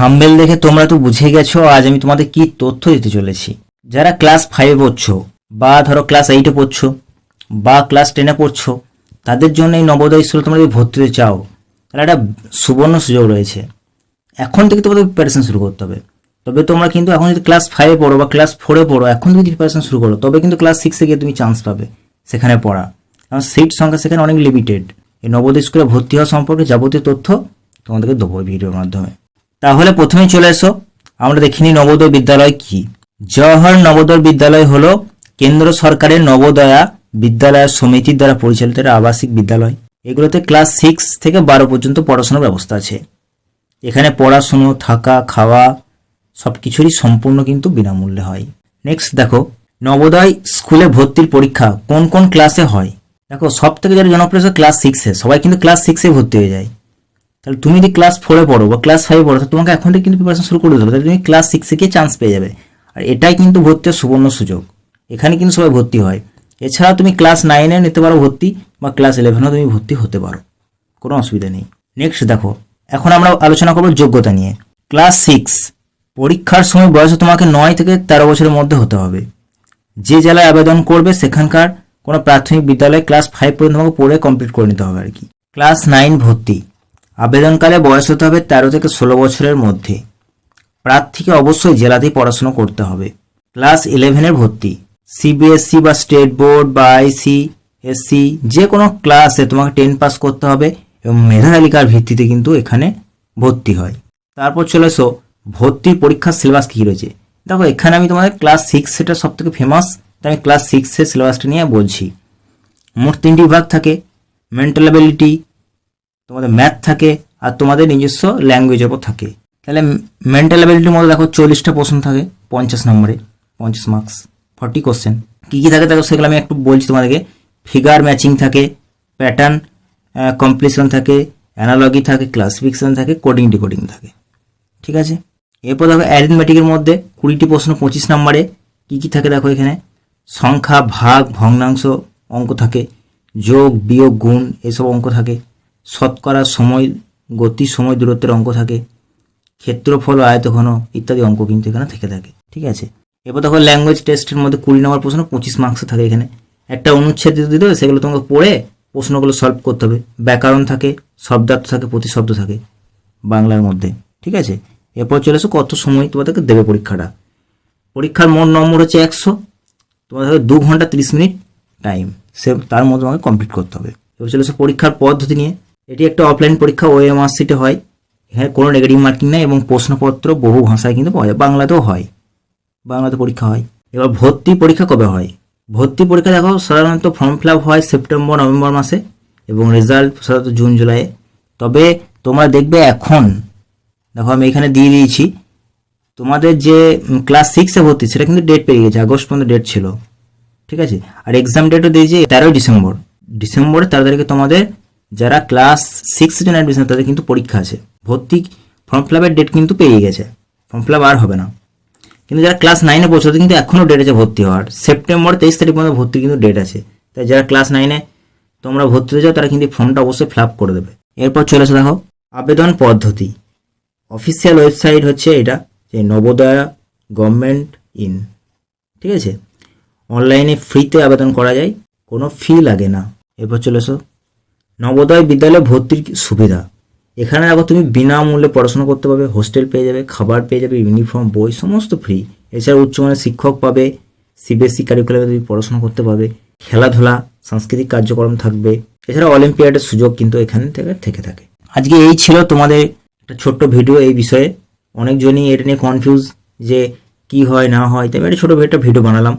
Thumbnail দেখে তোমরা তো বুঝে গেছো, আজ আমি তোমাদের কি তথ্য দিতে চলেছি। যারা ক্লাস ফাইভে পড়ছো, বা ধরো ক্লাস এইটে পড়ছো, বা ক্লাস টেনে পড়ছো, তাদের জন্য এই নবোদয় স্কুলে তোমরা যদি ভর্তি হতে চাও, তাহলে একটা সুবর্ণ সুযোগ রয়েছে। এখন থেকে তোমাদের প্রিপারেশন শুরু করতে হবে। তবে তোমরা কিন্তু এখন যদি ক্লাস ফাইভে পড়ো বা ক্লাস ফোরে পড়ো, এখন যদি প্রিপারেশন শুরু করো, তবে কিন্তু ক্লাস সিক্সে গিয়ে তুমি চান্স পাবে সেখানে পড়া। কারণ সিট সংখ্যা সেখানে অনেক লিমিটেড এই নবোদয় স্কুলে ভর্তি হওয়া সম্পর্কে যাবতীয় তথ্য তোমাদেরকে দেবো ভিডিওর মাধ্যমে। তাহলে প্রথমেই চলে এসো। আমরা দেখিনি নবোদয় বিদ্যালয় কি। জওহর নবোদয় বিদ্যালয় হলো কেন্দ্র সরকারের নবোদয়া বিদ্যালয় সমিতির দ্বারা পরিচালিত আবাসিক বিদ্যালয়। এগুলোতে ক্লাস সিক্স থেকে বারো পর্যন্ত পড়াশোনার ব্যবস্থা আছে। এখানে পড়াশুনো থাকা, খাওয়া সব কিছুরই সম্পূর্ণ কিন্তু বিনামূল্যে হয়। নেক্সট দেখো, নবোদয় স্কুলে ভর্তির পরীক্ষা কোন কোন ক্লাসে হয়? দেখো সব থেকে যেটা জনপ্রিয় ক্লাস সিক্সে সবাই কিন্তু ক্লাস সিক্সে ভর্তি হয়ে যায়। তাহলে তুমি যদি ক্লাস ফোরে পড়ো বা ক্লাস ফাইভে পড়ো, তাহলে তোমাকে এখন থেকে কিন্তু প্রিপারেশন শুরু করে দিতে হবে। তাহলে তুমি ক্লাস সিক্সে গিয়ে চান্স পেয়ে যাবে। আর এটাই কিন্তু ভর্তির সুবর্ণ সুযোগ। এখানে কিন্তু সবাই ভর্তি হয়। এছাড়া তুমি ক্লাস নাইনে নিতে পারো ভর্তি বা ক্লাস ইলেভেনেও তুমি ভর্তি হতে পারো। কোনো অসুবিধা নেই। নেক্সট দেখো, এখন আমরা আলোচনা করব যোগ্যতা নিয়ে। ক্লাস সিক্স পরীক্ষার সময় বয়স তোমাকে নয় থেকে তেরো বছরের মধ্যে হতে হবে। যে জেলায় আবেদন করবে সেখানকার কোনো প্রাথমিক বিদ্যালয়ে ক্লাস ফাইভ পর্যন্ত তোমাকে পড়ে কমপ্লিট করে নিতে হবে আর কি। ক্লাস নাইন ভর্তি। আবেদনকালে বয়স হতে হবে তেরো থেকে ষোলো বছরের মধ্যে। প্রার্থীকে অবশ্যই জেলাতেই পড়াশোনা করতে হবে। ক্লাস ইলেভেনের ভর্তি। সিবিএসসি বা স্টেট বোর্ড বা আইসি এসসি যে কোনো ক্লাসে তোমাকে টেন পাস করতে হবে এবং মেধা তালিকার ভিত্তিতে কিন্তু এখানে ভর্তি হয়। তারপর চলে এসো, ভর্তির পরীক্ষার সিলেবাস কী রয়েছে? দেখো, এখানে আমি তোমাদের ক্লাস সিক্স সেটা সব থেকে ফেমাস তাই আমি ক্লাস সিক্সের সিলেবাসটা নিয়ে বলছি। মোট তিনটি বিভাগ থাকে মেন্টাল অ্যাবিলিটি তোমাদের ম্যাথ থাকে আর তোমাদের নিজস্ব ল্যাঙ্গুয়েজের উপর থাকে। তাহলে মেন্টাল অ্যাবিলিটির মধ্যে দেখো চল্লিশটা প্রশ্ন থাকে পঞ্চাশ নম্বরে, পঞ্চাশ মার্কস ফর্টি কোশ্চেন কী কী থাকে দেখো সেগুলো আমি একটু বলছি তোমাদেরকে। ফিগার ম্যাচিং থাকে প্যাটার্ন কমপ্লিশন থাকে অ্যানালজি থাকে ক্লাসিফিকেশন থাকে কোডিং ডিকোডিং থাকে। ঠিক আছে? এরপর দেখো অ্যারিথমেটিকের মধ্যে কুড়িটি প্রশ্ন পঁচিশ নম্বরে। কী কী থাকে দেখো এখানে? সংখ্যা, ভাগ, ভগ্নাংশ অঙ্ক থাকে। যোগ, বিয়োগ, গুণ, এসব অঙ্ক থাকে। শতকরা সময়, গতি, সময় দূরত্বের অঙ্ক থাকে, ক্ষেত্রফল ও আয়তঘন ইত্যাদি অঙ্ক কিন্তু এখানে থেকে থাকে, ঠিক আছে? এরপর দেখো ল্যাঙ্গুয়েজ টেস্টের মধ্যে কুড়ি নম্বর প্রশ্ন পঁচিশ মার্কস থাকে এখানে। একটা অনুচ্ছেদ দিতে হবে সেগুলো তোমাকে পড়ে প্রশ্নগুলো সলভ করতে হবে। ব্যাকরণ থাকে, শব্দার্থ থাকে, প্রতিশব্দ থাকে বাংলার মধ্যে, ঠিক আছে? এরপর চলে এসো কত সময় তোমাদেরকে দেবে পরীক্ষাটা। পরীক্ষার মোট নম্বর হচ্ছে একশো। তোমাদের দু ঘণ্টা তিরিশ মিনিট টাইম সে তার মধ্যে তোমাকে কমপ্লিট করতে হবে। এবার চলে এসো পরীক্ষার পদ্ধতি নিয়ে। এটি একটা অফলাইন পরীক্ষা ওএমআর সিটে হয়। এখানে কোনো নেগেটিভ মার্কিং নেই এবং প্রশ্নপত্র বহু ভাষায় কিন্তু পাওয়া যায়। বাংলাতেও হয়। বাংলাতে পরীক্ষা হয়। এবার ভর্তি পরীক্ষা কবে হয়? ভর্তি পরীক্ষা দেখো, সাধারণত ফর্ম ফিল হয় সেপ্টেম্বর নভেম্বর মাসে এবং রেজাল্ট সাধারণত জুন জুলাইয়ে তবে তোমরা দেখবে এখন, দেখো আমি এখানে দিয়ে দিয়েছি, তোমাদের যে ক্লাস সিক্সে ভর্তি, সেটা কিন্তু ডেট পেরিয়ে গেছে, আগস্ট পর্যন্ত ডেট ছিল। ঠিক আছে? আর এক্সাম ডেটও দিয়েছে তেরোই ডিসেম্বর ডিসেম্বরে তেরো তারিখে তোমাদের যারা ক্লাস সিক্সের জন্য অ্যাডমিশন তাদের কিন্তু পরীক্ষা আছে। ভর্তি ফর্ম ফিল আপের ডেট কিন্তু পেরিয়ে গেছে। ফর্ম ফিল আপ আর হবে না। কিন্তু যারা ক্লাস নাইনে পড়ছে, তাদের কিন্তু এখনও ডেট আছে ভর্তি হওয়ার। সেপ্টেম্বর তেইশ তারিখ পর্যন্ত ভর্তি কিন্তু ডেট আছে। তাই যারা ক্লাস নাইনে তোমরা ভর্তি হতে যাও তারা কিন্তু ফর্মটা অবশ্যই ফিল আপ করে দেবে। এরপর চলে এসে দেখো, আবেদন পদ্ধতি। অফিসিয়াল ওয়েবসাইট হচ্ছে এটা, যে নবোদয়া গভর্নমেন্ট ইন ঠিক আছে? অনলাইনে ফ্রিতে আবেদন করা যায়, কোনো ফি লাগে না। এরপর চলে এসো নবোদয় বিদ্যালয়ে ভর্তির সুবিধা? এখানে দেখো তুমি বিনামূল্যে পড়াশোনা করতে পারবে, হোস্টেল পেয়ে যাবে, খাবার পেয়ে যাবে, ইউনিফর্ম, বই, সমস্ত ফ্রি এছাড়া উচ্চমানের শিক্ষক পাবে সিবিএসসি কারিকুলামে তুমি পড়াশোনা করতে পারবে, খেলাধুলা, সাংস্কৃতিক কার্যক্রম থাকবে। এছাড়া অলিম্পিয়াডের সুযোগ কিন্তু এখানে থেকে থেকে থাকে। আজকে এই ছিল তোমাদের একটা ছোট্ট ভিডিও এই বিষয়ে। অনেকজনই এটা নিয়ে কনফিউজ যে কি হয়, না হয়, তাই একটা ছোটো একটা ভিডিও বানালাম।